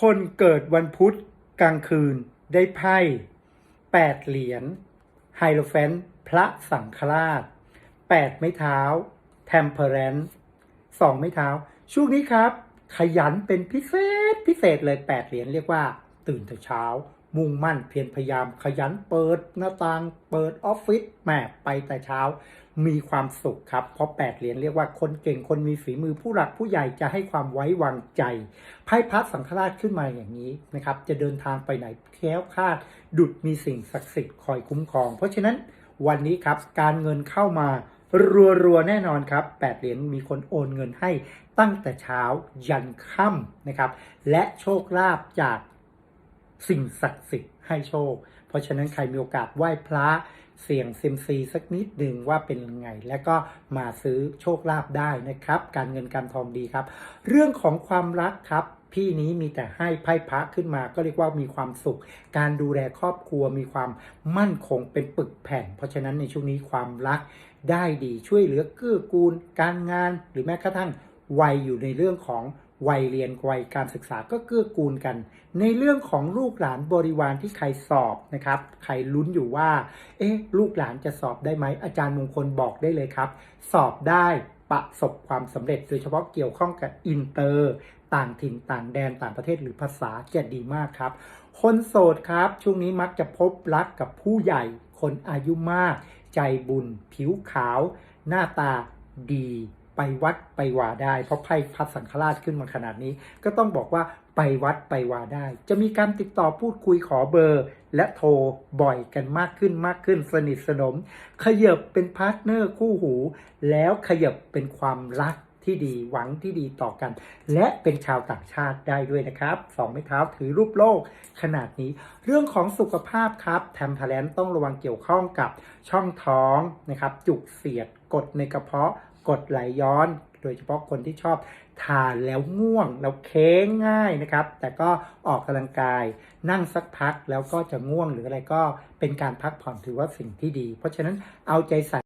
คนเกิดวันพุธกลางคืนได้ไพ่แปดเหรียญไฮโลแฟนพระสังฆราชแปดไม้เท้าเทมเพอเรนสองไม้เท้า ช่วงนี้ครับ ขยันเป็นพิเศษพิเศษเลยแปดเหรียญเรียกว่า ตื่นแต่เช้า มุ่งมั่นเพียรพยายามขยันเปิดหน้าต่างเปิดออฟฟิศแหมไปแต่เช้า มีความสุขครับ เพราะแปดเหรียญเรียกว่าคนเก่งคนมีฝีมือผู้หลักผู้ใหญ่จะให้ความไว้วางใจไพ่พัดสังฆราชขึ้นมาอย่างนี้นะครับ จะเดินทางไปไหนแค้วคาด ดุดมีสิ่งศักดิ์สิทธิ์คอยคุ้มครอง เพราะฉะนั้นวันนี้ครับการเงินเข้ามารัวๆแน่นอนครับแปดเหรียญมีคนโอนเงินให้ตั้งแต่เช้ายันค่ำนะครับ และโชคลาภจาก สิ่งศักดิ์สิทธิ์ให้โชค เพราะฉะนั้นใครมีโอกาสไหว้พระเสี่ยงเซมซีสักนิดหนึ่งว่าเป็นไง แล้วก็มาซื้อโชคลาภได้นะครับ การเงินการทองดีครับ เรื่องของความรักครับ พี่นี้มีแต่ให้ไพ่พระขึ้นมาก็เรียกว่ามีความสุข การดูแลครอบครัวมีความมั่นคงเป็นปึกแผ่น เพราะฉะนั้นในช่วงนี้ความรักได้ดีช่วยเหลือเกื้อกูล การงานหรือแม้กระทั่งวัยอยู่ในเรื่องของ วัยเรียนวัยการศึกษาก็เกื้อกูลกัน ในเรื่องของลูกหลานบริวารที่ใครสอบนะครับ ใครลุ้นอยู่ว่า เอ๊ะ ลูกหลานจะสอบได้ไหมอาจารย์มงคลบอกได้เลยครับ สอบได้ประสบความสำเร็จโดยเฉพาะเกี่ยวข้องกับอินเตอร์ ต่างถิ่นต่างแดนต่างประเทศหรือภาษาจะดีมากครับ คนโสดครับ ช่วงนี้มักจะพบรักกับผู้ใหญ่ คนอายุมาก ใจบุญ ผิวขาว หน้าตาดี ไปวัดไปวาได้ เพราะไพ่พัดสังฆราชขึ้นมาขนาดนี้ ก็ต้องบอกว่าไปวัดไปวาได้ จะมีการติดต่อพูดคุยขอเบอร์ และโทรบ่อยกันมากขึ้นมากขึ้นสนิทสนม ขยับเป็นพาร์ทเนอร์คู่หู แล้วขยับเป็นความรักที่ดีหวังที่ดีต่อกัน และเป็นชาวต่างชาติได้ด้วยนะครับสองไม้เท้าถือรูปโลก ขนาดนี้ เรื่องของสุขภาพครับแทมทาแลนต้องระวังเกี่ยวข้องกับช่องท้องนะครับ จุกเสียดกดในกระเพาะ กดไหลย้อน โดยเฉพาะคนที่ชอบทานแล้วง่วงแล้วเค้งง่ายนะครับ แต่ก็ออกกำลังกายนั่งสักพักแล้วก็จะง่วงหรืออะไรก็เป็นการพักผ่อนถือว่าสิ่งที่ดี เพราะฉะนั้นเอาใจใส่